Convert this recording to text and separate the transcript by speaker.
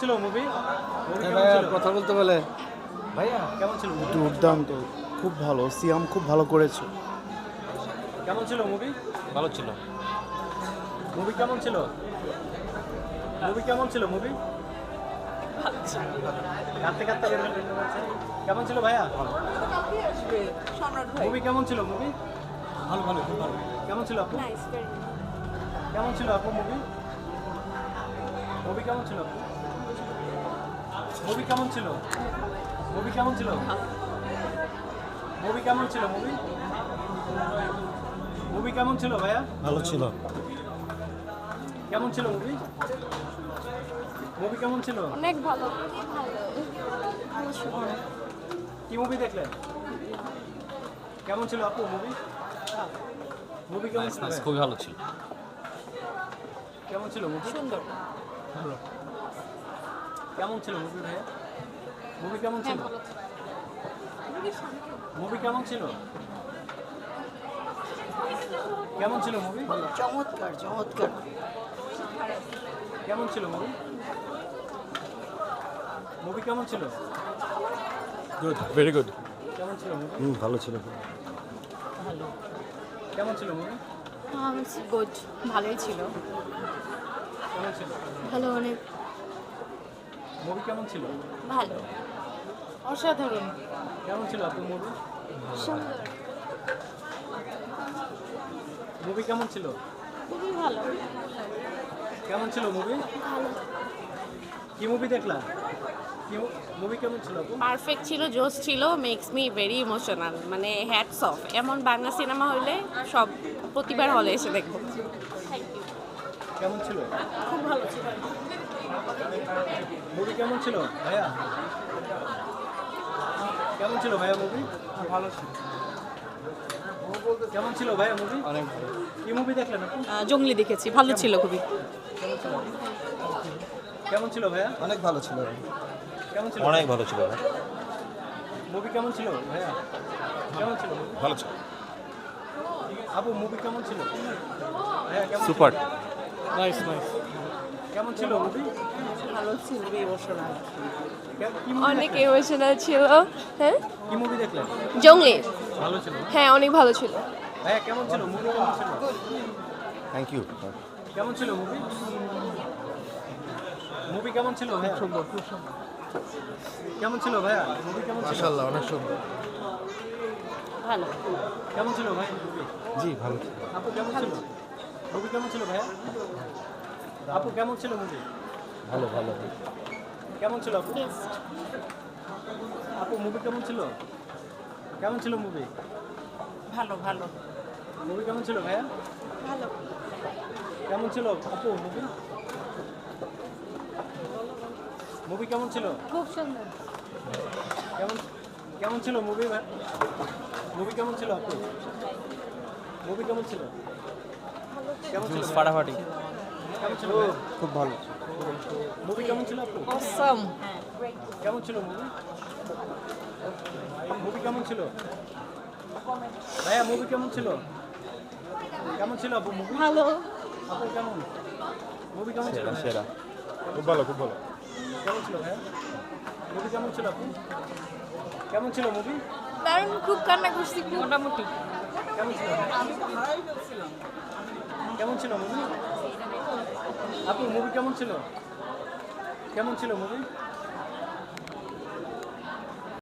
Speaker 1: ছিল মুভি
Speaker 2: কথা বলতে বলে
Speaker 1: ভাইয়া কেমন ছিল?
Speaker 3: দুর্দান্ত খুব ভালো সিয়াম খুব ভালো করেছে।
Speaker 1: কেমন ছিল মুভি
Speaker 2: ভালো ছিল।
Speaker 1: মুভি কেমন ছিল? মুভি কেমন ছিল মুভি কাঁদতে কাঁদতে কেমন ছিল ভাইয়া? মুভি কেমন ছিল মুভি
Speaker 2: ভালো ভালো খুব ভালো।
Speaker 1: কেমন ছিল আপু? কেমন ছিল আপু মুভি মুভি কেমন ছিল আপু? মুভি কেমন ছিল? মুভি কেমন ছিল? মুভি কেমন ছিল মুভি মুভি কেমন ছিল ভাইয়া?
Speaker 2: ভালো ছিল।
Speaker 1: কেমন ছিল মুভি মুভি কেমন ছিল?
Speaker 4: অনেক ভালো।
Speaker 1: কি মুভি দেখলেন? কেমন ছিল আপু মুভি মুভি কেমন ছিল
Speaker 2: খুবই ভালো ছিল।
Speaker 1: কেমন ছিল মুভি সুন্দর। কেমন ছিল মুভি ভাইয়া? মুভি কেমন ছিল? মুভি কেমন ছিল? কেমন ছিল মুভি
Speaker 5: চমৎকার চমৎকার।
Speaker 1: কেমন ছিল মুভি মুভি কেমন ছিল?
Speaker 2: গুড ভেরি গুড
Speaker 1: কেমন ছিল মুভি
Speaker 2: হুম ভালো ছিল। ভালো।
Speaker 1: কেমন ছিল মুভি
Speaker 4: গুড ভালোই ছিল।
Speaker 1: কেমন ছিল?
Speaker 4: ভালো অনেক।
Speaker 1: মুভি কেমন ছিল?
Speaker 4: ভালো। অসাধারণ।
Speaker 1: কেমন ছিল আপু মুভি
Speaker 4: সুন্দর।
Speaker 1: মুভি কেমন ছিল?
Speaker 4: খুবই ভালো।
Speaker 1: কেমন ছিল মুভি
Speaker 4: ভালো।
Speaker 1: কি মুভি দেখলা? মুভি কেমন ছিল
Speaker 6: পারফেক্ট ছিল জোস ছিল মেক্স মি ভেরি ইমোশনাল মানে হ্যাটস অফ এমন বাংলা সিনেমা হলে সব প্রতিবার হলে এসে দেখব।
Speaker 1: কেমন ছিল?
Speaker 4: খুব ভালো ছিল।
Speaker 1: মুভি কেমন ছিল ভাইয়া? কেমন ছিল ভাইয়া মুভি ভালো ছিল। কেমন ছিল ভাইয়া মুভি
Speaker 2: অনেক
Speaker 1: কি মুভি দেখলেন
Speaker 6: জঙ্গলি দেখেছি ভালো ছিল খুবই।
Speaker 1: কেমন ছিল ভাইয়া?
Speaker 2: অনেক ভালো ছিল।
Speaker 1: কেমন ছিল?
Speaker 2: অনেক ভালো ছিল।
Speaker 1: মুভি কেমন ছিল ভাইয়া? কেমন ছিল
Speaker 2: ভালো ছিল।
Speaker 1: আপু মুভি কেমন ছিল? ভাইয়া কেমন ছিল?
Speaker 2: সুপার। নাইস নাইস
Speaker 1: কেমন ছিল মুভি?
Speaker 5: ভালো ছিল ইমোশনাল
Speaker 4: অনেক? ইমোশনাল ছিল হ্যাঁ?
Speaker 1: কি মুভি দেখলেন?
Speaker 4: জঙ্গলি।
Speaker 1: ভালো ছিল?
Speaker 4: হ্যাঁ অনেক ভালো ছিল।
Speaker 1: ভাইয়া কেমন ছিল? মুভি কেমন ছিল?
Speaker 2: থ্যাংক ইউ
Speaker 1: কেমন ছিল মুভি? মুভি কেমন ছিল ভাইয়া? কেমন ছিল ভাইয়া? মুভি কেমন ছিল?
Speaker 2: মাশাআল্লাহ অনেক সুন্দর।
Speaker 6: ভালো।
Speaker 1: কেমন ছিল ভাই?
Speaker 2: জি ভালো
Speaker 1: আপু কেমন ছিল? মুভি কেমন ছিল ভাইয়া? আপু কেমন ছিল মুভি
Speaker 2: ভালো ভালো।
Speaker 1: কেমন ছিল আপু? আপু মুভি কেমন ছিল? কেমন ছিল মুভি
Speaker 5: ভালো ভালো।
Speaker 1: মুভি কেমন ছিল ভাইয়া?
Speaker 5: ভালো।
Speaker 1: কেমন ছিল আপু মুভি মুভি কেমন ছিল?
Speaker 4: খুব সুন্দর।
Speaker 1: কেমন কেমন ছিল মুভি মুভি কেমন ছিল আপু? মুভি কেমন ছিল? কেমন ছিল?
Speaker 2: ফাটাফাটি? খুব ভালো।
Speaker 1: মুভি কেমন ছিল আপু
Speaker 4: অসম
Speaker 1: কেমন ছিল মুভি মুভি কেমন ছিল? ভাইয়া মুভি কেমন ছিল? কেমন ছিল আপু মুভি
Speaker 4: ভালো।
Speaker 1: আপু কেমন? মুভি কেমন ছিল?
Speaker 2: সেরা খুব ভালো খুব ভালো।
Speaker 1: কেমন ছিল ভাইয়া? মুভি কেমন ছিল আপু? কেমন ছিল মুভি
Speaker 4: দারুণ খুব কান্না করছি। মোটামুটি।
Speaker 1: কেমন ছিল? কেমন ছিল মুভি আপু মুভি কেমন ছিল? কেমন ছিল মুভি